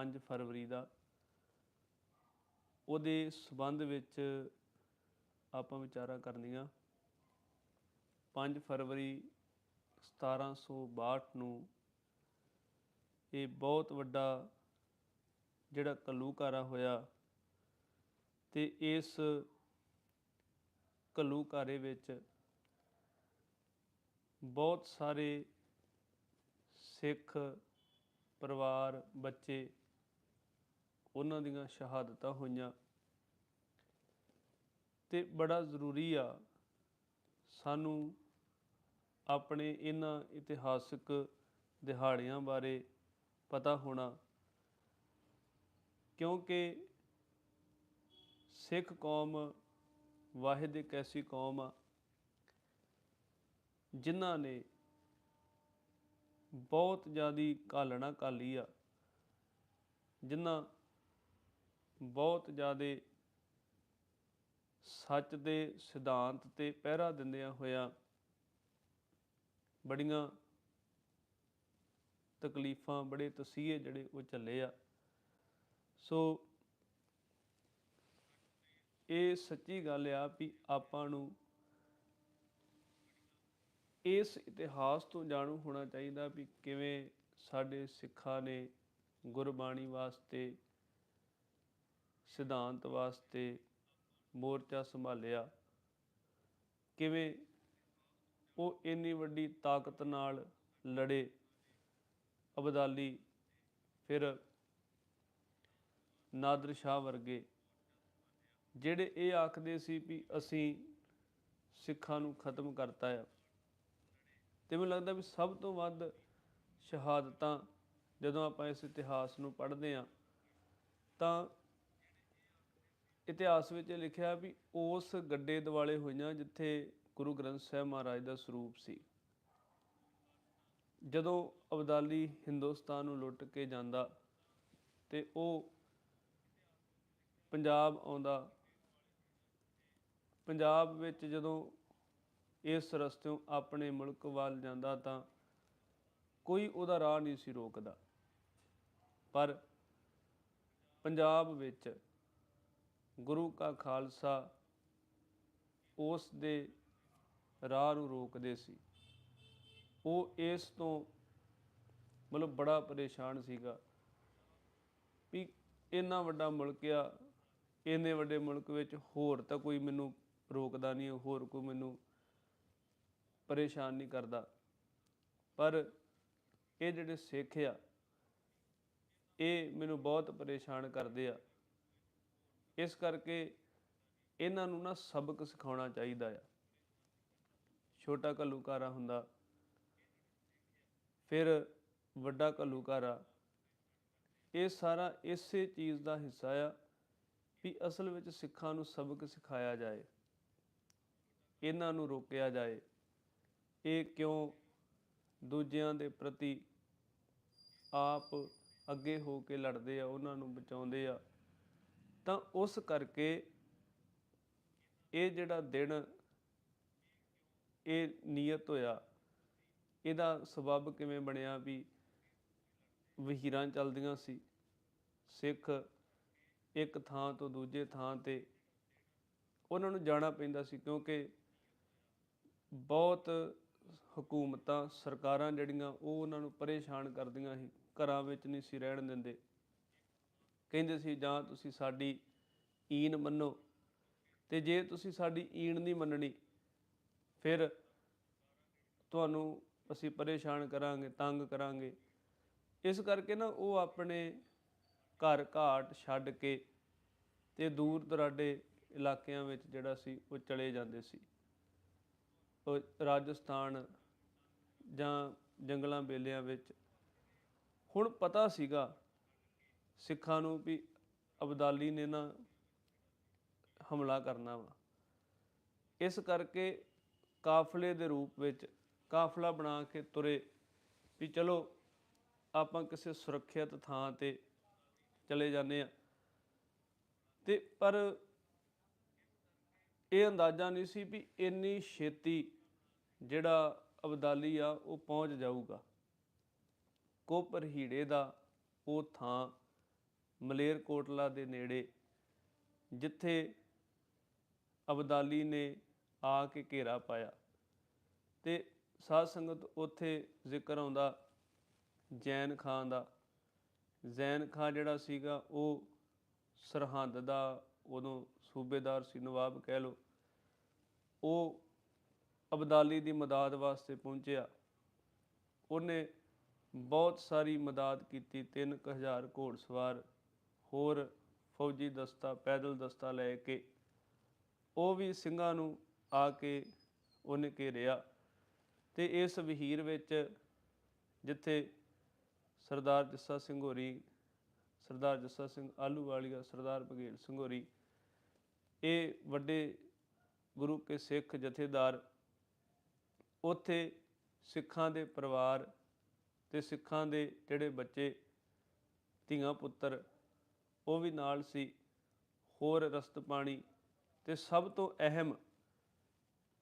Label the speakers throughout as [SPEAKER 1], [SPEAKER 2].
[SPEAKER 1] 5 ਫਰਵਰੀ ਦਾ। ਉਹਦੇ ਸਬੰਧ ਵਿੱਚ ਆਪਾਂ ਵਿਚਾਰਾਂ ਕਰਨੀਆਂ। 5 ਫਰਵਰੀ 1762 ਨੂੰ ਇਹ ਬਹੁਤ ਵੱਡਾ ਜਿਹੜਾ ਘੱਲੂਘਾਰਾ ਹੋਇਆ ਤੇ ਇਸ ਘੱਲੂਘਾਰੇ ਵਿੱਚ ਬਹੁਤ ਸਾਰੇ ਸਿੱਖ ਪਰਿਵਾਰ, ਬੱਚੇ ਉਹਨਾਂ ਦੀਆਂ ਸ਼ਹਾਦਤਾਂ ਹੋਈਆਂ। ਤੇ ਬੜਾ ਜ਼ਰੂਰੀ ਆ ਸਾਨੂੰ ਆਪਣੇ ਇਹਨਾਂ ਇਤਿਹਾਸਿਕ ਦਿਹਾੜਿਆਂ ਬਾਰੇ ਪਤਾ ਹੋਣਾ। ਕਿਉਂਕਿ ਸਿੱਖ ਕੌਮ ਵਾਹਿਦ ਇੱਕ ਐਸੀ ਕੌਮ ਆ ਜਿਨ੍ਹਾਂ ਨੇ ਬਹੁਤ ਜ਼ਿਆਦੀ ਘਾਲਣਾ ਘਾਲੀ ਆ, ਜਿਨ੍ਹਾਂ ਬਹੁਤ ਜ਼ਿਆਦਾ ਸੱਚ ਦੇ ਸਿਧਾਂਤ ਤੇ ਪਹਿਰਾ ਦਿੰਦਿਆਂ ਹੋਇਆ ਬੜੀਆਂ ਤਕਲੀਫਾਂ, ਬੜੇ ਤਸੀਹੇ ਜਿਹੜੇ ਉਹ ਚੱਲੇ ਆ। ਸੋ ਇਹ ਸੱਚੀ ਗੱਲ ਆ ਵੀ ਆਪਾਂ ਨੂੰ ਇਸ ਇਤਿਹਾਸ ਤੋਂ ਜਾਣੂ ਹੋਣਾ ਚਾਹੀਦਾ ਵੀ ਕਿਵੇਂ ਸਾਡੇ ਸਿੱਖਾਂ ਨੇ ਗੁਰਬਾਣੀ ਵਾਸਤੇ ਸਿਧਾਂਤ ਵਾਸਤੇ ਮੋਰਚਾ ਸੰਭਾਲਿਆ। ਕਿਵੇਂ ਉਹ ਇੰਨੀ ਵੱਡੀ ਤਾਕਤ ਨਾਲ ਲੜੇ, ਅਬਦਾਲੀ, ਫਿਰ ਨਾਦਰ ਸ਼ਾਹ ਵਰਗੇ, ਜਿਹੜੇ ਇਹ ਆਖਦੇ ਸੀ ਵੀ ਅਸੀਂ ਸਿੱਖਾਂ ਨੂੰ ਖਤਮ ਕਰਤਾ ਆ। ਤੇ ਮੈਨੂੰ ਲੱਗਦਾ ਵੀ ਸਭ ਤੋਂ ਵੱਧ ਸ਼ਹਾਦਤਾਂ ਜਦੋਂ ਆਪਾਂ ਇਸ ਇਤਿਹਾਸ ਨੂੰ ਪੜ੍ਹਦੇ ਆ ਤਾਂ ਇਤਿਹਾਸ ਵਿੱਚ ਇਹ ਲਿਖਿਆ ਵੀ ਉਸ ਗੱਡੇ ਦਿਵਾਲੇ ਹੋਈਆਂ ਜਿੱਥੇ ਗੁਰੂ ਗ੍ਰੰਥ ਸਾਹਿਬ ਮਹਾਰਾਜ ਦਾ ਸਰੂਪ ਸੀ। ਜਦੋਂ ਅਬਦਾਲੀ ਹਿੰਦੁਸਤਾਨ ਨੂੰ ਲੁੱਟ ਕੇ ਜਾਂਦਾ ਤੇ ਉਹ ਪੰਜਾਬ ਆਉਂਦਾ, ਪੰਜਾਬ ਵਿੱਚ ਜਦੋਂ ਇਸ ਰਸਤਿਓਂ ਆਪਣੇ ਮੁਲਕ ਵੱਲ ਜਾਂਦਾ ਤਾਂ ਕੋਈ ਉਹਦਾ ਰਾਹ ਨਹੀਂ ਸੀ ਰੋਕਦਾ। ਪਰ ਪੰਜਾਬ ਵਿੱਚ ਗੁਰੂ ਕਾ ਖਾਲਸਾ ਉਸ ਦੇ ਰਾਹ ਨੂੰ ਰੋਕਦੇ ਸੀ। ਉਹ ਇਸ ਤੋਂ ਮਤਲਬ ਬੜਾ ਪਰੇਸ਼ਾਨ ਸੀਗਾ ਵੀ ਇੰਨਾ ਵੱਡਾ ਮੁਲਕ ਆ, ਇੰਨੇ ਵੱਡੇ ਮੁਲਕ ਵਿੱਚ ਹੋਰ ਤਾਂ ਕੋਈ ਮੈਨੂੰ ਰੋਕਦਾ ਨਹੀਂ, ਹੋਰ ਕੋਈ ਮੈਨੂੰ ਪਰੇਸ਼ਾਨ ਨਹੀਂ ਕਰਦਾ। ਪਰ ਇਹ ਜਿਹੜੇ ਸਿੱਖ ਆ, ਇਹ ਮੈਨੂੰ ਬਹੁਤ ਪਰੇਸ਼ਾਨ ਕਰਦੇ ਆ। ਇਸ ਕਰਕੇ ਇਹਨਾਂ ਨੂੰ ਨਾ ਸਬਕ ਸਿਖਾਉਣਾ ਚਾਹੀਦਾ ਆ। ਛੋਟਾ ਘੱਲੂਘਾਰਾ ਹੁੰਦਾ, ਫਿਰ ਵੱਡਾ ਘੱਲੂਘਾਰਾ, ਇਹ ਸਾਰਾ ਇਸੇ ਚੀਜ਼ ਦਾ ਹਿੱਸਾ ਆ ਵੀ ਅਸਲ ਵਿੱਚ ਸਿੱਖਾਂ ਨੂੰ ਸਬਕ ਸਿਖਾਇਆ ਜਾਏ, ਇਹਨਾਂ ਨੂੰ ਰੋਕਿਆ ਜਾਏ, ਇਹ ਕਿਉਂ ਦੂਜਿਆਂ ਦੇ ਪ੍ਰਤੀ ਆਪ ਅੱਗੇ ਹੋ ਕੇ ਲੜਦੇ ਆ, ਉਹਨਾਂ ਨੂੰ ਬਚਾਉਂਦੇ ਆ। ਤਾਂ ਉਸ ਕਰਕੇ ਇਹ ਜਿਹੜਾ ਦਿਨ ਇਹ ਨੀਅਤ ਹੋਇਆ, ਇਹਦਾ ਸਬਬ ਕਿਵੇਂ ਬਣਿਆ ਵੀ ਵਹੀਰਾਂ ਚੱਲਦੀਆਂ ਸੀ, ਸਿੱਖ ਇੱਕ ਥਾਂ ਤੋਂ ਦੂਜੇ ਥਾਂ ਤੇ ਉਹਨਾਂ ਨੂੰ ਜਾਣਾ ਪੈਂਦਾ ਸੀ ਕਿਉਂਕਿ ਬਹੁਤ ਹਕੂਮਤਾਂ, ਸਰਕਾਰਾਂ ਜਿਹੜੀਆਂ ਉਹ ਉਹਨਾਂ ਨੂੰ ਪਰੇਸ਼ਾਨ ਕਰਦੀਆਂ ਸੀ, ਘਰਾਂ ਵਿੱਚ ਨਹੀਂ ਸੀ ਰਹਿਣ ਦਿੰਦੇ। ਕਹਿੰਦੇ ਸੀ, ਜਾਂ ਤੁਸੀਂ ਸਾਡੀ ਈਨ ਮੰਨੋ। ਤੇ ਜੇ ਤੁਸੀਂ ਸਾਡੀ ਈਨ ਨਹੀਂ ਮੰਨਣੀ, ਫਿਰ ਤੁਹਾਨੂੰ ਅਸੀਂ ਪਰੇਸ਼ਾਨ ਕਰਾਂਗੇ, ਤੰਗ ਕਰਾਂਗੇ। ਇਸ ਕਰਕੇ ਨਾ ਉਹ ਆਪਣੇ ਘਰ ਘਾਟ ਛੱਡ ਕੇ ਤੇ ਦੂਰ ਦਰਾਡੇ ਇਲਾਕਿਆਂ ਵਿੱਚ ਜਿਹੜਾ ਸੀ, ਉਹ ਚਲੇ ਜਾਂਦੇ ਸੀ। ਉਹ ਰਾਜਸਥਾਨ ਜਾਂ ਜੰਗਲਾਂ ਬੇਲਿਆਂ ਵਿੱਚ। ਹੁਣ ਪਤਾ ਸੀਗਾ ਸਿੱਖਾਂ ਨੂੰ ਵੀ ਅਬਦਾਲੀ ਨੇ ਨਾ ਹਮਲਾ ਕਰਨਾ ਵਾ। ਇਸ ਕਰਕੇ ਕਾਫਲੇ ਦੇ ਰੂਪ ਵਿੱਚ ਕਾਫਲਾ ਬਣਾ ਕੇ ਤੁਰੇ ਵੀ ਚਲੋ ਆਪਾਂ ਕਿਸੇ ਸੁਰੱਖਿਅਤ ਥਾਂ ਤੇ ਚਲੇ ਜਾਂਦੇ ਆ ਤੇ ਪਰ ਇਹ ਅੰਦਾਜ਼ਾ ਨਹੀਂ ਸੀ ਵੀ ਇੰਨੀ ਛੇਤੀ ਜਿਹੜਾ ਅਬਦਾਲੀ ਆ ਉਹ ਪਹੁੰਚ ਜਾਊਗਾ। ਕੋਪਰ ਹੀੜੇ ਦਾ ਉਹ ਥਾਂ ਮਲੇਰਕੋਟਲਾ ਦੇ ਨੇੜੇ, ਜਿੱਥੇ ਅਬਦਾਲੀ ਨੇ ਆ ਕੇ ਘੇਰਾ ਪਾਇਆ ਤੇ ਸਾਧ ਸੰਗਤ ਉੱਥੇ ਜ਼ਿਕਰ ਆਉਂਦਾ ਜੈਨ ਖਾਨ ਦਾ। ਜ਼ੈਨ ਖਾਨ ਜਿਹੜਾ ਸੀਗਾ ਉਹ ਸਰਹੰਦ ਦਾ, ਉਦੋਂ ਸੂਬੇਦਾਰ ਸੀ, ਨਵਾਬ ਕਹਿ ਲੋ ਉਹ ਅਬਦਾਲੀ ਦੀ ਮਦਦ ਵਾਸਤੇ ਪਹੁੰਚਿਆ। ਉਹਨੇ ਬਹੁਤ ਸਾਰੀ ਮਦਦ ਕੀਤੀ 3000 ਘੋੜਸਵਾਰ ਹੋਰ ਫੌਜੀ ਦਸਤਾ, ਪੈਦਲ ਦਸਤਾ ਲੈ ਕੇ ਉਹ ਵੀ ਸਿੰਘਾਂ ਨੂੰ ਆ ਕੇ ਉਹਨੇ ਘੇਰਿਆ ਤੇ ਇਸ ਵਹੀਰ ਵਿੱਚ ਜਿੱਥੇ ਸਰਦਾਰ ਜੱਸਾ ਸਿੰਘ ਹੋਰੀ, ਸਰਦਾਰ ਜੱਸਾ ਸਿੰਘ ਆਲੂਵਾਲੀਆ ਸਰਦਾਰ ਬਘੇਲ ਸਿੰਘ ਹੋਰੀ, ਇਹ ਵੱਡੇ ਗੁਰੂ ਕੇ ਸਿੱਖ ਜਥੇਦਾਰ ਉੱਥੇ ਸਿੱਖਾਂ ਦੇ ਪਰਿਵਾਰ ਤੇ ਸਿੱਖਾਂ ਦੇ ਜਿਹੜੇ ਬੱਚੇ, ਧੀਆਂ ਪੁੱਤਰ ਉਹ ਵੀ ਨਾਲ ਸੀ। ਹੋਰ ਰਸਤ ਪਾਣੀ ਤੇ ਸਭ ਤੋਂ ਅਹਿਮ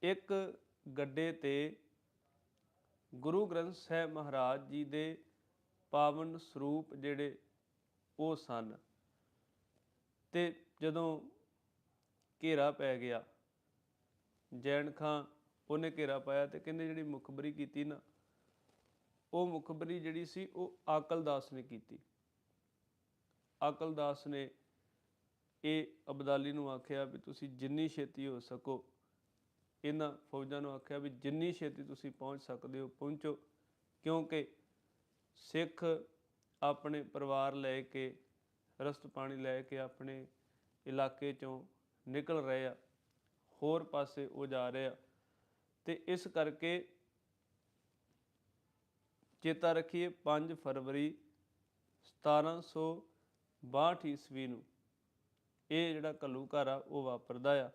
[SPEAKER 1] ਇੱਕ ਗੱਡੇ ਤੇ ਗੁਰੂ ਗ੍ਰੰਥ ਸਾਹਿਬ ਮਹਾਰਾਜ ਜੀ ਦੇ ਪਾਵਨ ਸਰੂਪ ਜਿਹੜੇ ਉਹ ਸਨ। ਤੇ ਜਦੋਂ ਘੇਰਾ ਪੈ ਗਿਆ, ਜੈਨ ਖਾਂ ਉਹਨੇ ਘੇਰਾ ਪਾਇਆ ਤੇ ਕਹਿੰਦੇ ਜਿਹੜੀ ਮੁਖਬਰੀ ਕੀਤੀ ਨਾ, ਉਹ ਮੁਖਬਰੀ ਜਿਹੜੀ ਸੀ ਉਹ ਆਕਲਦਾਸ ਨੇ ਕੀਤੀ। ਅਕਲਦਾਸ ਨੇ ਇਹ ਅਬਦਾਲੀ ਨੂੰ ਆਖਿਆ ਵੀ ਤੁਸੀਂ ਜਿੰਨੀ ਛੇਤੀ ਹੋ ਸਕੋ, ਇਹਨਾਂ ਫੌਜਾਂ ਨੂੰ ਆਖਿਆ ਵੀ ਜਿੰਨੀ ਛੇਤੀ ਤੁਸੀਂ ਪਹੁੰਚ ਸਕਦੇ ਹੋ, ਪਹੁੰਚੋ। ਕਿਉਂਕਿ ਸਿੱਖ ਆਪਣੇ ਪਰਿਵਾਰ ਲੈ ਕੇ, ਰਸਤ ਪਾਣੀ ਲੈ ਕੇ ਆਪਣੇ ਇਲਾਕੇ ਚੋਂ ਨਿਕਲ ਰਹੇ ਆ, ਹੋਰ ਪਾਸੇ ਉਹ ਜਾ ਰਹੇ ਆ। ਤੇ ਇਸ ਕਰਕੇ ਚੇਤਾ ਰੱਖੀਏ 5 ਫਰਵਰੀ 1762 ਈਸਵੀ ਨੂੰ ਇਹ ਜਿਹੜਾ ਘੱਲੂਘਾਰਾ ਉਹ ਵਾਪਰਦਾ ਆ।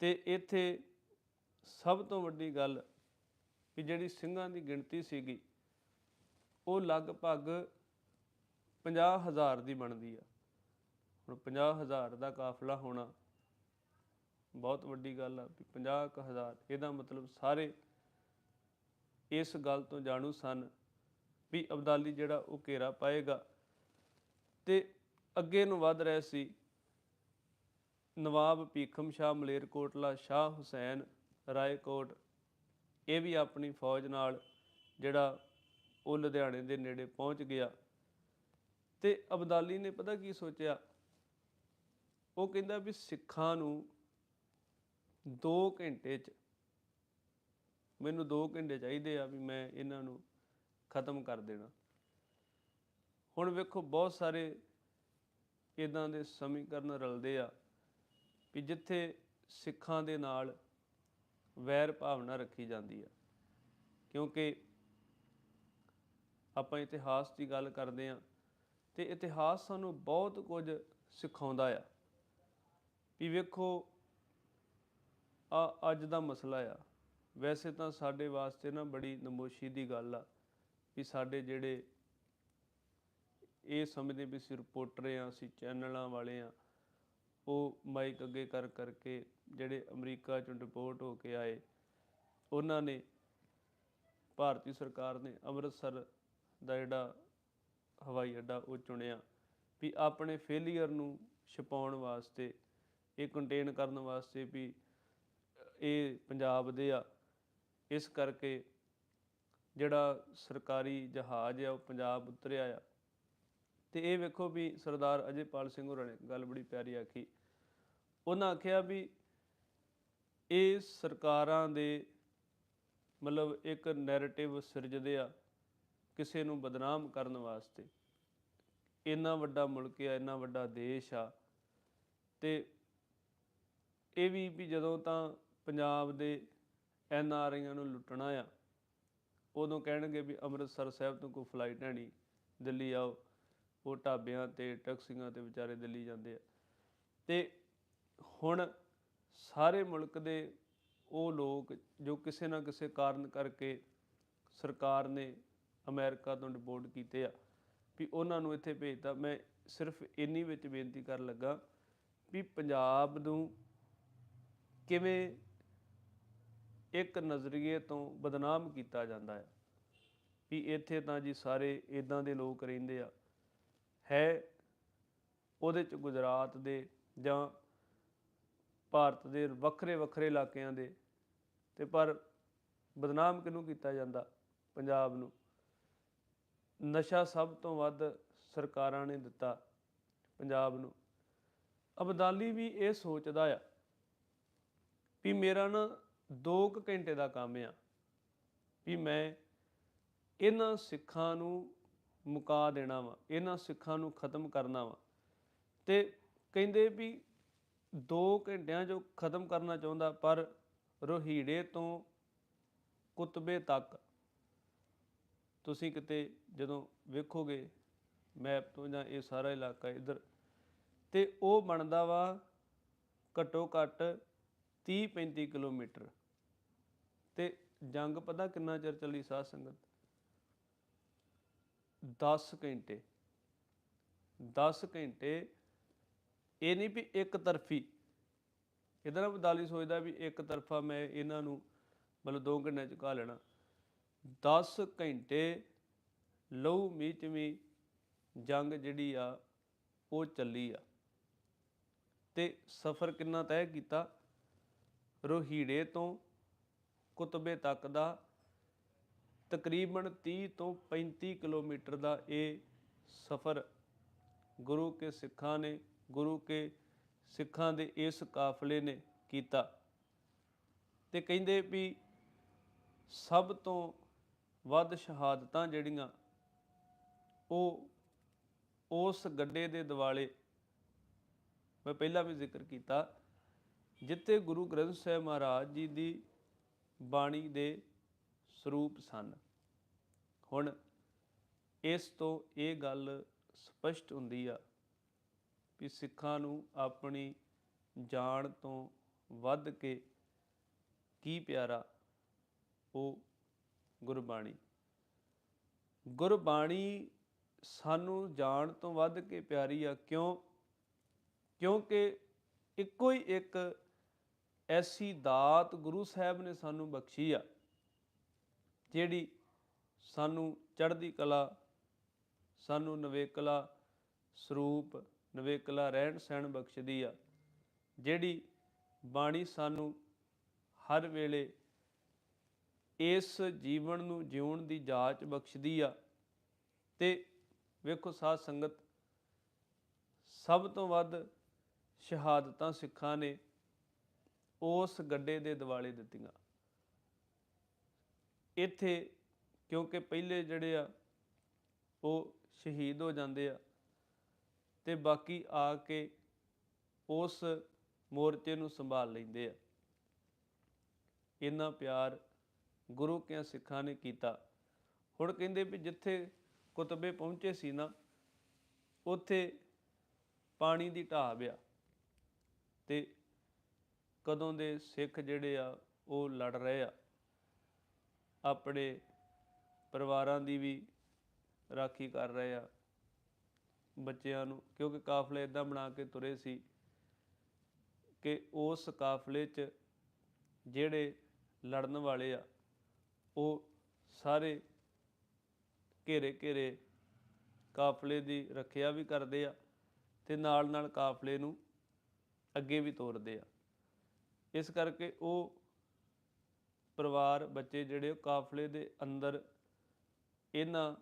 [SPEAKER 1] ਤੇ ਇੱਥੇ ਸਭ ਤੋਂ ਵੱਡੀ ਗੱਲ ਵੀ ਜਿਹੜੀ ਸਿੰਘਾਂ ਦੀ ਗਿਣਤੀ ਸੀਗੀ, ਉਹ ਲਗਭਗ 50000 ਦੀ ਬਣਦੀ ਆ। ਹੁਣ 50000 ਦਾ ਕਾਫਲਾ ਹੋਣਾ ਬਹੁਤ ਵੱਡੀ ਗੱਲ ਆ ਵੀ 50000 ਇਹਦਾ ਮਤਲਬ ਸਾਰੇ ਇਸ ਗੱਲ ਤੋਂ ਜਾਣੂ ਸਨ ਵੀ ਅਬਦਾਲੀ ਜਿਹੜਾ ਉਹ ਘੇਰਾ ਪਾਏਗਾ। ਤੇ ਅੱਗੇ ਨੂੰ ਵੱਧ ਰਹੇ ਸੀ ਨਵਾਬ ਭੀਖਮ ਸ਼ਾਹ ਮਲੇਰਕੋਟਲਾ, ਸ਼ਾਹ ਹੁਸੈਨ ਰਾਏਕੋਟ। ਇਹ ਵੀ ਆਪਣੀ ਫੌਜ ਨਾਲ ਜਿਹੜਾ ਉਹ ਲੁਧਿਆਣੇ ਦੇ ਨੇੜੇ ਪਹੁੰਚ ਗਿਆ। ਤੇ ਅਬਦਾਲੀ ਨੇ ਪਤਾ ਕੀ ਸੋਚਿਆ? ਉਹ ਕਹਿੰਦਾ ਵੀ ਸਿੱਖਾਂ ਨੂੰ 2 ਘੰਟੇ ਚ, ਮੈਨੂੰ 2 ਘੰਟੇ ਚਾਹੀਦੇ ਆ ਵੀ ਮੈਂ ਇਹਨਾਂ ਨੂੰ ਖਤਮ ਕਰ ਦੇਣਾ। ਹੁਣ ਵੇਖੋ, ਬਹੁਤ ਸਾਰੇ ਇਦਾਂ ਦੇ ਸਮੀਕਰਨ ਰਲਦੇ ਆ ਵੀ ਜਿੱਥੇ ਸਿੱਖਾਂ ਦੇ ਨਾਲ ਵੈਰ ਭਾਵਨਾ ਰੱਖੀ ਜਾਂਦੀ ਆ। ਕਿਉਂਕਿ ਆਪਾਂ ਇਤਿਹਾਸ ਦੀ ਗੱਲ ਕਰਦੇ ਆ ਤੇ ਇਤਿਹਾਸ ਸਾਨੂੰ ਬਹੁਤ ਕੁਝ ਸਿਖਾਉਂਦਾ ਆ ਵੀ ਵੇਖੋ, ਆ ਅੱਜ ਦਾ ਮਸਲਾ ਆ। ਵੈਸੇ ਤਾਂ ਸਾਡੇ ਵਾਸਤੇ ਨਾ ਬੜੀ ਨਮੋਸ਼ੀ ਦੀ ਗੱਲ ਆ ਵੀ ਸਾਡੇ ਜਿਹੜੇ ਇਹ ਸਮਝਦੇ ਵੀ ਅਸੀਂ ਰਿਪੋਰਟਰ ਆ ਅਸੀਂ ਚੈਨਲਾਂ ਵਾਲੇ ਆ ਉਹ ਮਾਈਕ ਅੱਗੇ ਕਰ ਕਰਕੇ ਜਿਹੜੇ ਅਮਰੀਕਾ ਚੋਂ ਰਿਪੋਰਟ ਹੋ ਕੇ ਆਏ, ਉਹਨਾਂ ਨੇ ਭਾਰਤੀ ਸਰਕਾਰ ਨੇ ਅੰਮ੍ਰਿਤਸਰ ਦਾ ਜਿਹੜਾ ਹਵਾਈ ਅੱਡਾ ਉਹ ਚੁਣਿਆ ਵੀ ਆਪਣੇ ਫੇਲੀਅਰ ਨੂੰ ਛਪਾਉਣ ਵਾਸਤੇ, ਇਹ ਕੰਟੇਨ ਕਰਨ ਵਾਸਤੇ ਵੀ ਇਹ ਪੰਜਾਬ ਦੇ ਆ। ਇਸ ਕਰਕੇ ਜਿਹੜਾ ਸਰਕਾਰੀ ਜਹਾਜ਼ ਆ, ਉਹ ਪੰਜਾਬ ਉਤਰਿਆ ਆ। ਤੇ ਇਹ ਵੇਖੋ ਵੀ ਸਰਦਾਰ ਅਜੇਪਾਲ ਸਿੰਘ ਹੋਰਾਂ ਨੇ ਗੱਲ ਬੜੀ ਪਿਆਰੀ ਆਖੀ। ਉਹਨਾਂ ਆਖਿਆ ਵੀ ਇਹ ਸਰਕਾਰਾਂ ਦੇ ਮਤਲਬ ਇੱਕ ਨੈਰੇਟਿਵ ਸਿਰਜਦੇ ਆ ਕਿਸੇ ਨੂੰ ਬਦਨਾਮ ਕਰਨ ਵਾਸਤੇ। ਇੰਨਾ ਵੱਡਾ ਮੁਲਕ ਆ, ਇੰਨਾ ਵੱਡਾ ਦੇਸ਼ ਆ। ਤੇ ਇਹ ਵੀ ਵੀ ਜਦੋਂ ਤਾਂ ਪੰਜਾਬ ਦੇ ਐਨ ਆਰ ਆਈਆਂ ਨੂੰ ਲੁੱਟਣਾ ਆ, ਉਦੋਂ ਕਹਿਣਗੇ ਵੀ ਅੰਮ੍ਰਿਤਸਰ ਸਾਹਿਬ ਤੋਂ ਕੋਈ ਫਲਾਈਟ ਹੈ ਨਹੀਂ, ਦਿੱਲੀ ਆਓ। ਉਹ ਢਾਬਿਆਂ ਤੇ ਟੈਕਸੀਆਂ ਤੇ ਵਿਚਾਰੇ ਦਿੱਲੀ ਜਾਂਦੇ ਆ। ਤੇ ਹੁਣ ਸਾਰੇ ਮੁਲਕ ਦੇ ਉਹ ਲੋਕ ਜੋ ਕਿਸੇ ਨਾ ਕਿਸੇ ਕਾਰਨ ਕਰਕੇ ਸਰਕਾਰ ਨੇ ਅਮਰੀਕਾ ਤੋਂ ਡਿਪੋਰਟ ਕੀਤੇ ਆ, ਵੀ ਉਹਨਾਂ ਨੂੰ ਇੱਥੇ ਭੇਜਤਾ। ਮੈਂ ਸਿਰਫ ਇੰਨੀ ਵਿੱਚ ਬੇਨਤੀ ਕਰਨ ਲੱਗਾ ਵੀ ਪੰਜਾਬ ਨੂੰ ਕਿਵੇਂ ਇੱਕ ਨਜ਼ਰੀਏ ਤੋਂ ਬਦਨਾਮ ਕੀਤਾ ਜਾਂਦਾ ਹੈ, ਵੀ ਇੱਥੇ ਤਾਂ ਜੀ ਸਾਰੇ ਇਦਾਂ ਦੇ ਲੋਕ ਰਹਿੰਦੇ ਆ। ਹੈ ਉਹਦੇ ਚ ਗੁਜਰਾਤ ਦੇ ਜਾਂ ਭਾਰਤ ਦੇ ਵੱਖਰੇ ਵੱਖਰੇ ਇਲਾਕਿਆਂ ਦੇ। ਤੇ ਪਰ ਬਦਨਾਮ ਕਿਹਨੂੰ ਕੀਤਾ ਜਾਂਦਾ ਪੰਜਾਬ ਨੂੰ? ਨਸ਼ਾ ਸਭ ਤੋਂ ਵੱਧ ਸਰਕਾਰਾਂ ਨੇ ਦਿੱਤਾ ਪੰਜਾਬ ਨੂੰ। ਅਬਦਾਲੀ ਵੀ ਇਹ ਸੋਚਦਾ ਆ ਵੀ ਮੇਰਾ ਨਾ 2 ਘੰਟੇ ਦਾ ਕੰਮ ਆ, ਵੀ ਮੈਂ ਇਹਨਾਂ ਸਿੱਖਾਂ ਨੂੰ ਮੁਕਾ ਦੇਣਾ ਵਾ, ਇਹਨਾਂ ਸਿੱਖਾਂ ਨੂੰ ਖਤਮ ਕਰਨਾ ਵਾ। ਤੇ ਕਹਿੰਦੇ ਵੀ 2 ਘੰਟਿਆਂ 'ਚ ਖਤਮ ਕਰਨਾ ਚਾਹੁੰਦਾ, ਪਰ ਰੋਹੀੜੇ ਤੋਂ ਕੁਤਬੇ ਤੱਕ ਤੁਸੀਂ ਕਿਤੇ ਜਦੋਂ ਵੇਖੋਗੇ ਮੈਪ ਤੋਂ ਜਾਂ ਇਹ ਸਾਰਾ ਇਲਾਕਾ ਇਧਰ, ਤੇ ਉਹ ਬਣਦਾ ਵਾ ਘੱਟੋ ਘੱਟ 30 35 ਕਿਲੋਮੀਟਰ। ਤੇ ਜੰਗ ਪਤਾ ਕਿੰਨਾ ਚਿਰ ਚੱਲੀ ਸਾਧ ਸੰਗਤ? 10 ਘੰਟੇ 10 ਘੰਟੇ, ਇਹ ਨਹੀਂ ਵੀ ਇੱਕ ਤਰਫੀ। ਇਹਦਾ ਨਾ ਬਦਾਲੀ ਸੋਚਦਾ ਵੀ ਇੱਕ ਤਰਫਾ ਮੈਂ ਇਹਨਾਂ ਨੂੰ ਮਤਲਬ ਦੋ ਘੰਟਿਆਂ ਚ ਕਾ ਲੈਣਾ। 10 ਘੰਟੇ ਲਹੂ ਮੀਚਵੀਂ ਜੰਗ ਜਿਹੜੀ ਆ, ਉਹ ਚੱਲੀ ਆ। ਤੇ ਸਫ਼ਰ ਕਿੰਨਾ ਤੈਅ ਕੀਤਾ? ਰੋਹੀੜੇ ਤੋਂ ਕੁਤਬੇ ਤੱਕ ਦਾ ਤਕਰੀਬਨ 30 ਤੋਂ 35 ਕਿਲੋਮੀਟਰ ਦਾ ਇਹ ਸਫ਼ਰ ਗੁਰੂ ਕੇ ਸਿੱਖਾਂ ਨੇ, ਗੁਰੂ ਕੇ ਸਿੱਖਾਂ ਦੇ ਇਸ ਕਾਫਲੇ ਨੇ ਕੀਤਾ। ਤੇ ਕਹਿੰਦੇ ਵੀ ਸਭ ਤੋਂ ਵੱਧ ਸ਼ਹਾਦਤਾਂ ਜਿਹੜੀਆਂ, ਉਹ ਉਸ ਗੱਡੇ ਦੇ ਦਿਵਾਲੇ ਮੈਂ ਪਹਿਲਾਂ ਵੀ ਜ਼ਿਕਰ ਕੀਤਾ, ਜਿੱਥੇ ਗੁਰੂ ਗ੍ਰੰਥ ਸਾਹਿਬ ਮਹਾਰਾਜ ਜੀ ਦੀ ਬਾਣੀ ਦੇ ਸਰੂਪ ਸਨ। ਹੁਣ ਇਸ ਤੋਂ ਇਹ ਗੱਲ ਸਪਸ਼ਟ ਹੁੰਦੀ ਆ ਕਿ ਸਿੱਖਾਂ ਨੂੰ ਆਪਣੀ ਜਾਣ ਤੋਂ ਵੱਧ ਕੇ ਕੀ ਪਿਆਰਾ ਉਹ ਗੁਰਬਾਣੀ। ਗੁਰਬਾਣੀ ਸਾਨੂੰ ਜਾਣ ਤੋਂ ਵੱਧ ਕੇ ਪਿਆਰੀ ਆ ਕਿਉਂ? ਕਿਉਂਕਿ ਇੱਕੋ ਹੀ ਇੱਕ ਐਸੀ ਦਾਤ ਗੁਰੂ ਸਾਹਿਬ ਨੇ ਸਾਨੂੰ ਬਖਸ਼ੀ ਆ, ਜਿਹੜੀ ਸਾਨੂੰ ਚੜ੍ਹਦੀ ਕਲਾ, ਸਾਨੂੰ ਨਵੇਕਲਾ ਸਰੂਪ, ਨਵੇਕਲਾ ਰਹਿਣ ਸਹਿਣ ਬਖਸ਼ਦੀ ਆ, ਜਿਹੜੀ ਬਾਣੀ ਸਾਨੂੰ ਹਰ ਵੇਲੇ ਇਸ ਜੀਵਨ ਨੂੰ ਜਿਉਣ ਦੀ ਜਾਚ ਬਖਸ਼ਦੀ ਆ। ਤੇ ਵੇਖੋ ਸਾਧ ਸੰਗਤ, ਸਭ ਤੋਂ ਵੱਧ ਸ਼ਹਾਦਤਾਂ ਸਿੱਖਾਂ ਨੇ ਉਸ ਗੱਡੇ ਦੇ ਦਿਵਾਲੇ ਦਿੱਤੀਆਂ। ਇੱਥੇ ਕਿਉਂਕਿ ਪਹਿਲੇ ਜਿਹੜੇ ਆ, ਉਹ ਸ਼ਹੀਦ ਹੋ ਜਾਂਦੇ ਆ ਤੇ ਬਾਕੀ ਆ ਕੇ ਉਸ ਮੋਰਚੇ ਨੂੰ ਸੰਭਾਲ ਲੈਂਦੇ ਆ। ਇੰਨਾ ਪਿਆਰ ਗੁਰੂ ਕਿਆਂ ਸਿੱਖਾਂ ਨੇ ਕੀਤਾ। ਹੁਣ ਕਹਿੰਦੇ ਵੀ ਜਿੱਥੇ ਕੁਤਬੇ ਪਹੁੰਚੇ ਸੀ ਨਾ, ਉੱਥੇ ਪਾਣੀ ਦੀ ਢਾਬ ਆ ਤੇ ਕਦੋਂ ਦੇ ਸਿੱਖ ਜਿਹੜੇ ਆ, ਉਹ ਲੜ ਰਹੇ ਆ। ਆਪਣੇ ਪਰਿਵਾਰਾਂ ਦੀ ਵੀ ਰਾਖੀ ਕਰ ਰਹੇ ਆ, ਬੱਚਿਆਂ ਨੂੰ, ਕਿਉਂਕਿ ਕਾਫਲੇ ਇਦਾਂ ਬਣਾ ਕੇ ਤੁਰੇ ਸੀ ਕਿ ਉਸ ਕਾਫਲੇ 'ਚ ਜਿਹੜੇ ਲੜਨ ਵਾਲੇ ਆ, ਉਹ ਸਾਰੇ ਘੇਰੇ ਘੇਰੇ ਕਾਫਲੇ ਦੀ ਰੱਖਿਆ ਵੀ ਕਰਦੇ ਆ ਤੇ ਨਾਲ ਨਾਲ ਕਾਫਲੇ ਨੂੰ ਅੱਗੇ ਵੀ ਤੋਰਦੇ ਆ। ਇਸ ਕਰਕੇ ਉਹ ਪਰਿਵਾਰ, ਬੱਚੇ ਜਿਹੜੇ ਉਹ ਕਾਫਲੇ ਦੇ ਅੰਦਰ ਇਹਨਾਂ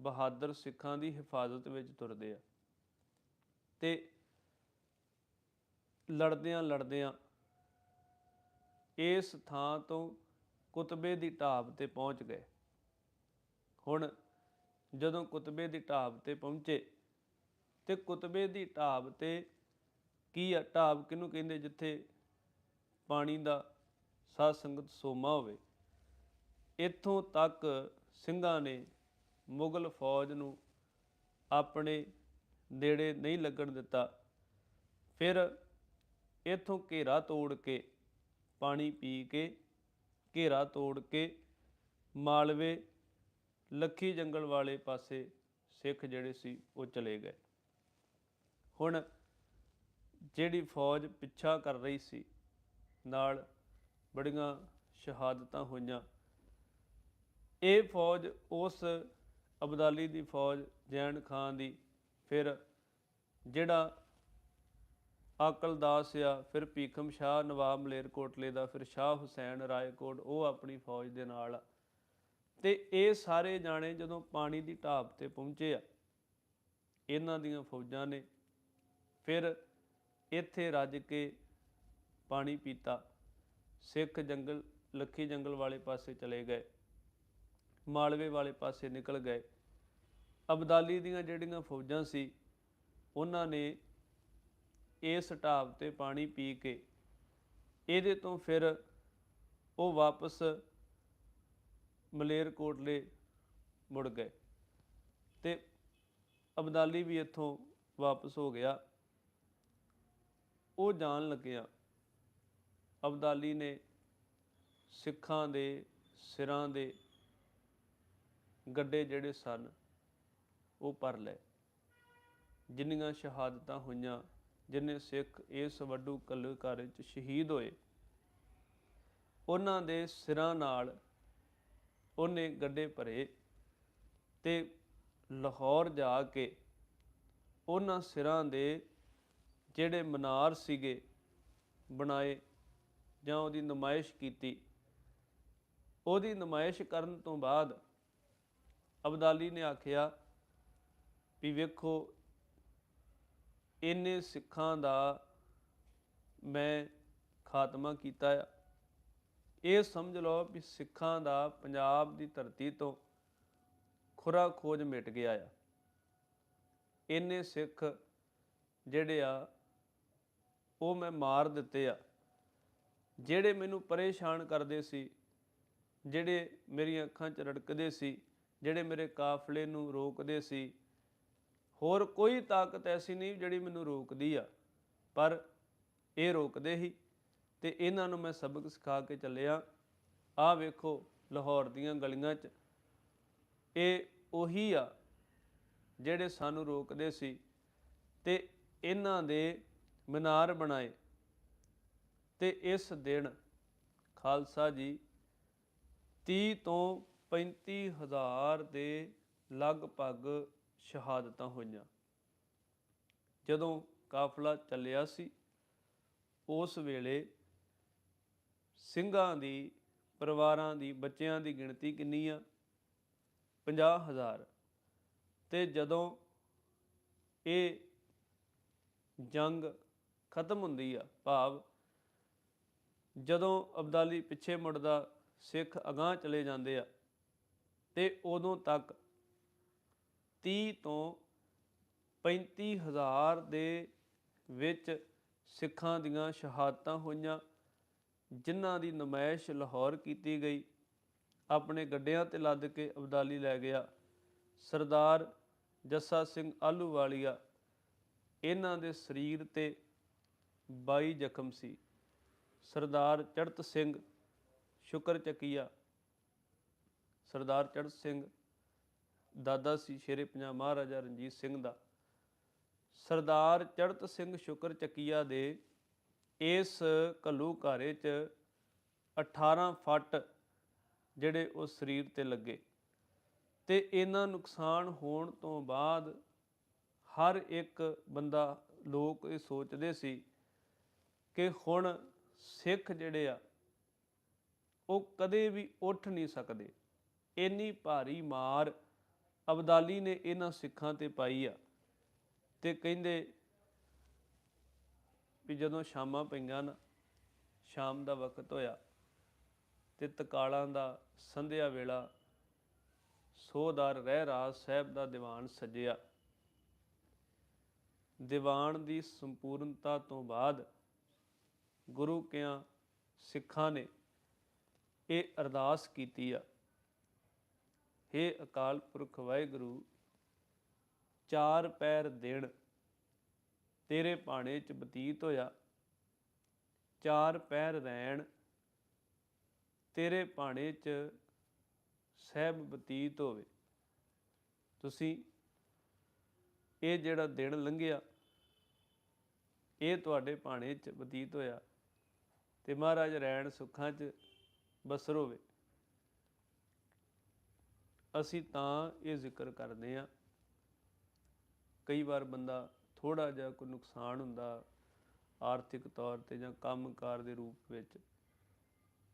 [SPEAKER 1] ਬਹਾਦਰ ਸਿੱਖਾਂ ਦੀ ਹਿਫਾਜ਼ਤ ਵਿੱਚ ਤੁਰਦੇ ਆ। ਤੇ ਲੜਦਿਆਂ ਲੜਦਿਆਂ ਇਸ ਥਾਂ ਤੋਂ ਕੁਤਬੇ ਦੀ ਢਾਬ ਤੇ ਪਹੁੰਚ ਗਏ। ਹੁਣ ਜਦੋਂ ਕੁਤਬੇ ਦੀ ਢਾਬ ਤੇ ਪਹੁੰਚੇ, ਤੇ ਕੁਤਬੇ ਦੀ ਢਾਬ ਤੇ ਕੀ ਆ? ਢਾਬ ਕਿਹਨੂੰ ਕਹਿੰਦੇ? ਜਿੱਥੇ ਪਾਣੀ ਦਾ ਸਾਧ ਸੰਗਤ ਸੋਮਾ ਹੋਵੇ। ਇੱਥੋਂ ਤੱਕ ਸਿੰਘਾਂ ਨੇ ਮੁਗਲ ਫੌਜ ਨੂੰ ਆਪਣੇ ਨੇੜੇ ਨਹੀਂ ਲੱਗਣ ਦਿੱਤਾ। ਫਿਰ ਇੱਥੋਂ ਘੇਰਾ ਤੋੜ ਕੇ, ਪਾਣੀ ਪੀ ਕੇ, ਘੇਰਾ ਤੋੜ ਕੇ ਮਾਲਵੇ, ਲੱਖੀ ਜੰਗਲ ਵਾਲੇ ਪਾਸੇ ਸਿੱਖ ਜਿਹੜੇ ਸੀ ਉਹ ਚਲੇ ਗਏ। ਹੁਣ ਜਿਹੜੀ ਫੌਜ ਪਿੱਛਾ ਕਰ ਰਹੀ ਸੀ, ਨਾਲ ਬੜੀਆਂ ਸ਼ਹਾਦਤਾਂ ਹੋਈਆਂ। ਇਹ ਫੌਜ ਉਸ ਅਬਦਾਲੀ ਦੀ ਫੌਜ, ਜੈਨ ਖਾਨ ਦੀ। ਫਿਰ ਜਿਹੜਾ ਅਕਲਦਾਸ ਆ, ਫਿਰ ਭੀਖਮ ਸ਼ਾਹ ਨਵਾਬ ਮਲੇਰਕੋਟਲੇ ਦਾ, ਫਿਰ ਸ਼ਾਹ ਹੁਸੈਨ ਰਾਏਕੋਟ, ਉਹ ਆਪਣੀ ਫੌਜ ਦੇ ਨਾਲ ਆ। ਤੇ ਇਹ ਸਾਰੇ ਜਾਣੇ ਜਦੋਂ ਪਾਣੀ ਦੀ ਢਾਬ ਤੇ ਪਹੁੰਚੇ ਆ, ਇਹਨਾਂ ਦੀਆਂ ਫੌਜਾਂ ਨੇ ਫਿਰ ਇੱਥੇ ਰੱਜ ਕੇ ਪਾਣੀ ਪੀਤਾ। ਸਿੱਖ ਜੰਗਲ, ਲੱਖੀ ਜੰਗਲ ਵਾਲੇ ਪਾਸੇ ਚਲੇ ਗਏ। ਮਾਲਵੇ ਵਾਲੇ ਪਾਸੇ ਨਿਕਲ ਗਏ। ਅਬਦਾਲੀ ਦੀਆਂ ਜਿਹੜੀਆਂ ਫੌਜਾਂ ਸੀ, ਉਹਨਾਂ ਨੇ ਇਸ ਢਾਬ ਤੇ ਪਾਣੀ ਪੀ ਕੇ ਇਹਦੇ ਤੋਂ ਫਿਰ ਉਹ ਵਾਪਸ ਮਲੇਰਕੋਟਲੇ ਮੁੜ ਗਏ ਤੇ ਅਬਦਾਲੀ ਵੀ ਇੱਥੋਂ ਵਾਪਸ ਹੋ ਗਿਆ। ਉਹ ਜਾਣ ਲੱਗਿਆ ਅਬਦਾਲੀ ਨੇ ਸਿੱਖਾਂ ਦੇ, ਸਿਰਾਂ ਦੇ ਗੱਡੇ ਜਿਹੜੇ ਸਨ, ਉਹ ਭਰ ਲਏ। ਜਿੰਨੀਆਂ ਸ਼ਹਾਦਤਾਂ ਹੋਈਆਂ, ਜਿੰਨੇ ਸਿੱਖ ਇਸ ਵੱਡੂ ਕਲਕਾਰ 'ਚ ਸ਼ਹੀਦ ਹੋਏ, ਉਹਨਾਂ ਦੇ ਸਿਰਾਂ ਨਾਲ ਉਹਨੇ ਗੱਡੇ ਭਰੇ ਤੇ ਲਾਹੌਰ ਜਾ ਕੇ ਉਹਨਾਂ ਸਿਰਾਂ ਦੇ ਜਿਹੜੇ ਮਨਾਰ ਸੀਗੇ, ਬਣਾਏ ਜਾਂ ਉਹਦੀ ਨਮਾਇਸ਼ ਕੀਤੀ। ਉਹਦੀ ਨਮਾਇਸ਼ ਕਰਨ ਤੋਂ ਬਾਅਦ ਅਬਦਾਲੀ ਨੇ ਆਖਿਆ ਵੀ ਵੇਖੋ ਇੰਨੇ ਸਿੱਖਾਂ ਦਾ ਮੈਂ ਖਾਤਮਾ ਕੀਤਾ ਆ। ਇਹ ਸਮਝ ਲਓ ਵੀ ਸਿੱਖਾਂ ਦਾ ਪੰਜਾਬ ਦੀ ਧਰਤੀ ਤੋਂ ਖੁਰਾ ਖੋਜ ਮਿਟ ਗਿਆ ਆ। ਇੰਨੇ ਸਿੱਖ ਜਿਹੜੇ ਆ, ਉਹ ਮੈਂ ਮਾਰ ਦਿੱਤੇ ਆ। ਜਿਹੜੇ ਮੈਨੂੰ ਪਰੇਸ਼ਾਨ ਕਰਦੇ ਸੀ, ਜਿਹੜੇ ਮੇਰੀਆਂ ਅੱਖਾਂ 'ਚ ਰੜਕਦੇ ਸੀ ਜਿਹੜੇ ਮੇਰੇ ਕਾਫਲੇ ਨੂੰ ਰੋਕਦੇ ਸੀ। ਹੋਰ ਕੋਈ ਤਾਕਤ ਐਸੀ ਨਹੀਂ ਜਿਹੜੀ ਮੈਨੂੰ ਰੋਕਦੀ ਆ। ਪਰ ਇਹ ਰੋਕਦੇ ਹੀ ਤੇ ਇਹਨਾਂ ਨੂੰ ਮੈਂ ਸਬਕ ਸਿਖਾ ਕੇ ਚੱਲਿਆ। ਆਹ ਵੇਖੋ ਲਾਹੌਰ ਦੀਆਂ ਗਲੀਆਂ 'ਚ। ਇਹ ਉਹੀ ਆ ਜਿਹੜੇ ਸਾਨੂੰ ਰੋਕਦੇ ਸੀ ਤੇ ਇਹਨਾਂ ਦੇ ਮਨਾਰ ਬਣਾਏ। ਤੇ ਇਸ ਦਿਨ ਖਾਲਸਾ ਜੀ 30 ਤੋਂ 35 ਹਜ਼ਾਰ ਦੇ ਲਗਭਗ ਸ਼ਹਾਦਤਾਂ ਹੋਈਆਂ। ਜਦੋਂ ਕਾਫਲਾ ਚੱਲਿਆ ਸੀ, ਉਸ ਵੇਲੇ ਸਿੰਘਾਂ ਦੀ, ਪਰਿਵਾਰਾਂ ਦੀ, ਬੱਚਿਆਂ ਦੀ ਗਿਣਤੀ ਕਿੰਨੀ ਆ? 50000 ਤੇ ਜਦੋਂ ਇਹ ਜੰਗ ਖਤਮ ਹੁੰਦੀ ਆ, ਭਾਵ ਜਦੋਂ ਅਬਦਾਲੀ ਪਿੱਛੇ ਮੁੜਦਾ, ਸਿੱਖ ਅਗਾਹ ਚਲੇ ਜਾਂਦੇ ਆ ਤੇ ਉਦੋਂ ਤੱਕ 30 ਤੋਂ 35 ਹਜ਼ਾਰ ਦੇ ਵਿੱਚ ਸਿੱਖਾਂ ਦੀਆਂ ਸ਼ਹਾਦਤਾਂ ਹੋਈਆਂ, ਜਿਨ੍ਹਾਂ ਦੀ ਨਮਾਇਸ਼ ਲਾਹੌਰ ਕੀਤੀ ਗਈ। ਆਪਣੇ ਗੱਡਿਆਂ ਤੇ ਲੱਦ ਕੇ ਅਬਦਾਲੀ ਲੈ ਗਿਆ। ਸਰਦਾਰ ਜੱਸਾ ਸਿੰਘ ਆਲੂਵਾਲੀਆ ਇਹਨਾਂ ਦੇ ਸਰੀਰ ਤੇ 22 ਜ਼ਖਮ ਸੀ। ਸਰਦਾਰ ਚੜਤ ਸਿੰਘ ਸ਼ੁਕਰ ਚੱਕੀਆ ਸਰਦਾਰ ਚੜਤ ਸਿੰਘ ਦਾਦਾ ਸੀ ਸ਼ੇਰੇ ਪੰਜਾਬ ਮਹਾਰਾਜਾ ਰਣਜੀਤ ਸਿੰਘ ਦਾ। ਸਰਦਾਰ ਚੜਤ ਸਿੰਘ ਸ਼ੁਕਰ ਚੱਕੀਆ ਦੇ ਇਸ ਘੱਲੂ ਘਾਰੇ 'ਚ 18 ਫੱਟ ਜਿਹੜੇ ਉਹ ਸਰੀਰ ਤੇ ਲੱਗੇ ਤੇ ਇਹਨਾਂ ਨੁਕਸਾਨ ਹੋਣ ਤੋਂ ਬਾਅਦ ਹਰ ਇੱਕ ਬੰਦਾ ਲੋਕ ਇਹ ਸੋਚਦੇ ਸੀ ਕਿ ਹੁਣ ਸਿੱਖ ਜਿਹੜੇ ਆ ਉਹ ਕਦੇ ਵੀ ਉੱਠ ਨਹੀਂ ਸਕਦੇ। ਇੰਨੀ ਭਾਰੀ ਮਾਰ ਅਬਦਾਲੀ ਨੇ ਇਹਨਾਂ ਸਿੱਖਾਂ ਤੇ ਪਾਈ ਆ ਤੇ ਕਹਿੰਦੇ ਵੀ ਜਦੋਂ ਸ਼ਾਮਾਂ ਪਈਆਂ ਨਾ, ਸ਼ਾਮ ਦਾ ਵਕਤ ਹੋਇਆ ਤੇ ਤਕਾਲਾਂ ਦਾ ਸੰਧਿਆ ਵੇਲਾ ਸੋਦਾਰ ਰਹਿ ਰਾਜ ਸਾਹਿਬ ਦਾ ਦੀਵਾਨ ਸਜਿਆ। ਦੀਵਾਨ ਦੀ ਸੰਪੂਰਨਤਾ ਤੋਂ ਬਾਅਦ ਗੁਰੂ ਕਿਆਂ ਸਿੱਖਾਂ ਨੇ ਇਹ ਅਰਦਾਸ ਕੀਤੀ ਆ। हे ਅਕਾਲ ਪੁਰਖ ਵਾਹਿਗੁਰੂ, ਚਾਰ ਪੈਰ ਦਿਨ ਤੇਰੇ ਭਾਣੇ ਚ ਬਤੀਤ ਹੋਇਆ। ਚਾਰ ਪੈਰ ਰਹਿਣ, ਤੇਰੇ ਭਾਣੇ ਚ ਸਹਿਬ ਬਤੀਤ ਹੋਵੇ। ਤੁਸੀਂ ਇਹ ਜਿਹੜਾ ਦਿਨ ਲੰਘਿਆ, ਇਹ ਤੁਹਾਡੇ ਭਾਣੇ ਚ ਬਤੀਤ ਹੋਇਆ ਤੇ ਮਹਾਰਾਜ ਰੈਣ ਸੁੱਖਾਂ ਚ ਬਸਰ ਹੋਵੇ। ਅਸੀਂ ਤਾਂ ਇਹ ਜ਼ਿਕਰ ਕਰਦੇ ਆ ਕਈ ਵਾਰ ਬੰਦਾ ਥੋੜਾ ਜਿਹਾ ਕੋਈ ਨੁਕਸਾਨ ਹੁੰਦਾ ਆਰਥਿਕ ਤੌਰ ਤੇ ਜਾਂ ਕੰਮਕਾਰ ਦੇ ਰੂਪ ਵਿੱਚ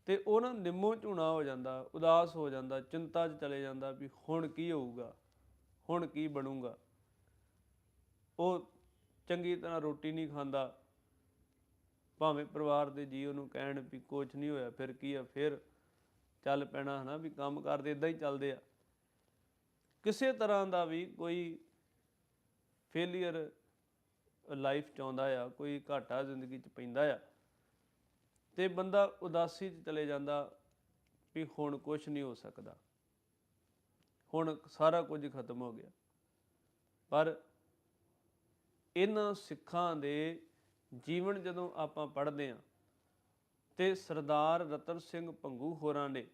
[SPEAKER 1] ਤੇ ਉਹ ਨਾ ਨਿੰਮੋ ਝੂਣਾ ਹੋ ਜਾਂਦਾ, ਉਦਾਸ ਹੋ ਜਾਂਦਾ, ਚਿੰਤਾ 'ਚ ਚਲੇ ਜਾਂਦਾ ਵੀ ਹੁਣ ਕੀ ਹੋਊਗਾ, ਹੁਣ ਕੀ ਬਣੂਗਾ। ਉਹ ਚੰਗੀ ਤਰ੍ਹਾਂ ਰੋਟੀ ਨਹੀਂ ਖਾਂਦਾ, ਭਾਵੇਂ ਪਰਿਵਾਰ ਦੇ ਜੀ ਉਹਨੂੰ ਕਹਿਣ ਵੀ ਕੁਝ ਨਹੀਂ ਹੋਇਆ, ਫਿਰ ਕੀ ਆ, ਫਿਰ ਚੱਲ ਪੈਣਾ ਹਨਾ ਵੀ ਕੰਮ ਕਰਦੇ ਇਦਾਂ ਹੀ ਚੱਲਦੇ ਆ। ਕਿਸੇ ਤਰ੍ਹਾਂ ਦਾ ਵੀ ਕੋਈ ਫੇਲਿਅਰ ਲਾਈਫ ਚ ਆਉਂਦਾ ਆ, ਕੋਈ ਘਾਟਾ ਜ਼ਿੰਦਗੀ ਚ ਪੈਂਦਾ ਆ, ਤੇ ਬੰਦਾ ਉਦਾਸੀ ਚ ਚਲੇ ਜਾਂਦਾ ਵੀ ਹੁਣ ਕੁਝ ਨਹੀਂ ਹੋ ਸਕਦਾ। ਹੁਣ ਸਾਰਾ ਕੁਝ ਖਤਮ ਹੋ ਗਿਆ। ਪਰ ਇਹਨਾਂ ਸਿੱਖਾਂ ਦੇ ਜੀਵਨ ਜਦੋਂ ਆਪਾਂ ਪੜ੍ਹਦੇ ਹਾਂ, ਤੇ ਸਰਦਾਰ ਰਤਨ ਸਿੰਘ ਪੰਗੂ ਹੋਰਾਂ ਨੇ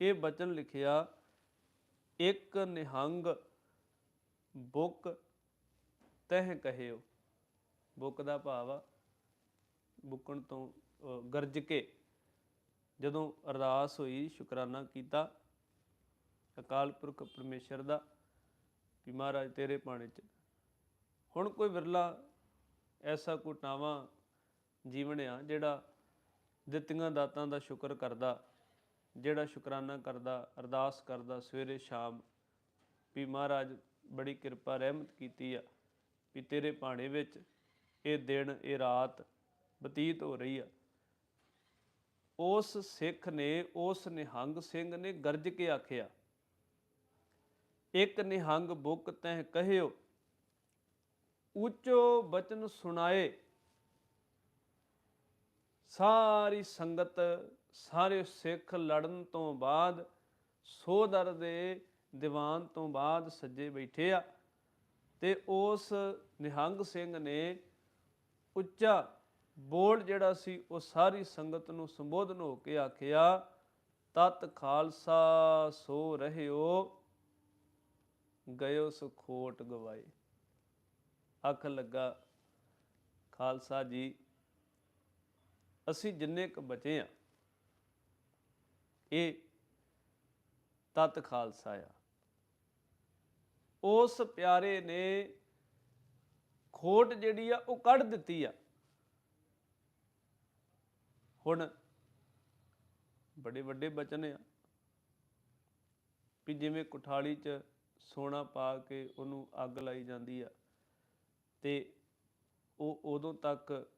[SPEAKER 1] ਇਹ ਬਚਨ ਲਿਖਿਆ ਇੱਕ ਨਿਹੰਗ ਬੁੱਕ ਤਹਿ ਕਹਿਓ। ਬੁੱਕ ਦਾ ਭਾਵ ਆ, ਬੁੱਕਣ ਤੋਂ ਗਰਜ ਕੇ ਜਦੋਂ ਅਰਦਾਸ ਹੋਈ, ਸ਼ੁਕਰਾਨਾ ਕੀਤਾ, ਅਕਾਲ ਪੁਰਖ ਪਰਮੇਸ਼ਰ ਦਾ ਕਿ ਮਹਾਰਾਜ ਤੇਰੇ ਪਾਣੇ ਚ। ਹੁਣ ਕੋਈ ਵਿਰਲਾ ਐਸਾ ਕੋਈ ਜੀਵਨ ਆ ਜਿਹੜਾ ਦਿੱਤੀਆਂ ਦਾਤਾਂ ਦਾ ਸ਼ੁਕਰ ਕਰਦਾ ਜਿਹੜਾ ਸ਼ੁਕਰਾਨਾ ਕਰਦਾ, ਅਰਦਾਸ ਕਰਦਾ, ਸਵੇਰੇ ਸ਼ਾਮ ਵੀ ਮਹਾਰਾਜ ਬੜੀ ਕਿਰਪਾ ਰਹਿਮਤ ਕੀਤੀ ਆ ਵੀ ਤੇਰੇ ਭਾਣੇ ਵਿੱਚ ਇਹ ਦਿਨ, ਇਹ ਰਾਤ ਬਤੀਤ ਹੋ ਰਹੀ ਆ। ਉਸ ਸਿੱਖ ਨੇ, ਉਸ ਨਿਹੰਗ ਸਿੰਘ ਨੇ ਗਰਜ ਕੇ ਆਖਿਆ, ਇੱਕ ਨਿਹੰਗ ਬੁੱਕ ਤਹਿ ਕਹਿਓ, ਉੱਚੋ ਬਚਨ ਸੁਣਾਏ, ਸਾਰੀ ਸੰਗਤ ਸਾਰੇ ਸਿੱਖ ਲੜਨ ਤੋਂ ਬਾਅਦ ਸੋਦਰ ਦੇ ਦੀਵਾਨ ਤੋਂ ਬਾਅਦ ਸੱਜੇ ਬੈਠੇ ਆ। ਤੇ ਉਸ ਨਿਹੰਗ ਸਿੰਘ ਨੇ ਉੱਚਾ ਬੋਲ ਜਿਹੜਾ ਸੀ, ਉਹ ਸਾਰੀ ਸੰਗਤ ਨੂੰ ਸੰਬੋਧਨ ਹੋ ਕੇ ਆਖਿਆ, ਤਤ ਖਾਲਸਾ ਸੋ ਰਹਿਓ, ਗਇਓ ਸੁ ਖੋਟ ਗਵਾਏ। ਅੱਖ ਲੱਗਾ, ਖਾਲਸਾ ਜੀ, ਅਸੀਂ ਜਿੰਨੇ ਕ ਬਚੇ ਆ ਇਹ ਤਤ ਖਾਲਸਾ ਆ। ਉਸ ਪਿਆਰੇ ਨੇ ਖੋਟ ਜਿਹੜੀ ਆ ਉਹ ਕੱਢ ਦਿੱਤੀ ਆ। ਹੁਣ ਬੜੇ ਵੱਡੇ ਬਚਨ ਆ ਵੀ ਜਿਵੇਂ ਕੁਠਾਲੀ 'ਚ ਸੋਨਾ ਪਾ ਕੇ ਉਹਨੂੰ ਅੱਗ ਲਾਈ ਜਾਂਦੀ ਆ ਤੇ ਉਹ ਉਦੋਂ ਤੱਕ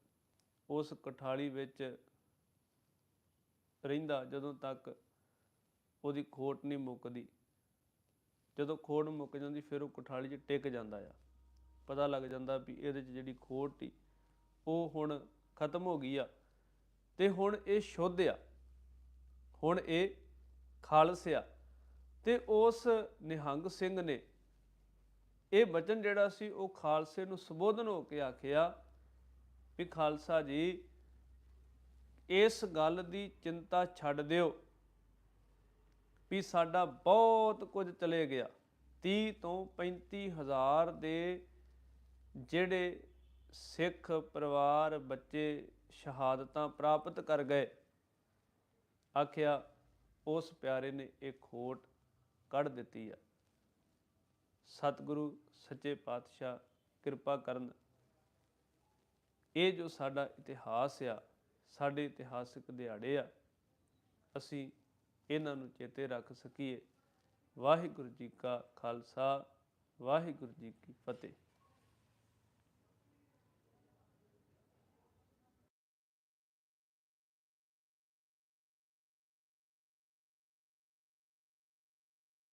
[SPEAKER 1] ਉਸ ਕਠਾਲੀ ਵਿੱਚ ਰਹਿੰਦਾ, ਜਦੋਂ ਤੱਕ ਉਹਦੀ ਖੋਟ ਨਹੀਂ ਮੁੱਕਦੀ। ਜਦੋਂ ਖੋਟ ਮੁੱਕ ਜਾਂਦੀ, ਫਿਰ ਉਹ ਕਠਾਲੀ 'ਚ ਟਿਕ ਜਾਂਦਾ ਆ। ਪਤਾ ਲੱਗ ਜਾਂਦਾ ਵੀ ਇਹਦੇ 'ਚ ਜਿਹੜੀ ਖੋਟ ਸੀ ਉਹ ਹੁਣ ਖਤਮ ਹੋ ਗਈ ਆ। ਤੇ ਹੁਣ ਇਹ ਸ਼ੁੱਧ ਆ। ਹੁਣ ਇਹ ਖਾਲਸ ਆ। ਤੇ ਉਸ ਨਿਹੰਗ ਸਿੰਘ ਨੇ ਇਹ ਬਚਨ ਜਿਹੜਾ ਸੀ, ਉਹ ਖਾਲਸੇ ਨੂੰ ਸੰਬੋਧਨ ਹੋ ਕੇ ਆਖਿਆ ਵੀ ਖਾਲਸਾ ਜੀ, ਇਸ ਗੱਲ ਦੀ ਚਿੰਤਾ ਛੱਡ ਦਿਓ। ਵੀ ਸਾਡਾ ਬਹੁਤ ਕੁਝ ਚਲੇ ਗਿਆ। 30 ਤੋਂ 35 ਹਜ਼ਾਰ ਦੇ ਜਿਹੜੇ ਸਿੱਖ ਪਰਿਵਾਰ ਬੱਚੇ ਸ਼ਹਾਦਤਾਂ ਪ੍ਰਾਪਤ ਕਰ ਗਏ। ਆਖਿਆ, ਉਸ ਪਿਆਰੇ ਨੇ ਇਹ ਖੋਟ ਕੱਢ ਦਿੱਤੀ ਆ। ਸਤਿਗੁਰੂ ਸੱਚੇ ਪਾਤਸ਼ਾਹ, ਕਿਰਪਾ ਕਰਨ। ਇਹ ਜੋ ਸਾਡਾ ਇਤਿਹਾਸ ਆ, ਸਾਡੇ ਇਤਿਹਾਸਿਕ ਦਿਹਾੜੇ ਆ, ਅਸੀਂ ਇਹਨਾਂ ਨੂੰ ਚੇਤੇ ਰੱਖ ਸਕੀਏ। ਵਾਹਿਗੁਰੂ ਜੀ ਕਾ ਖਾਲਸਾ ਵਾਹਿਗੁਰੂ ਜੀ ਕੀ ਫਤਿਹ।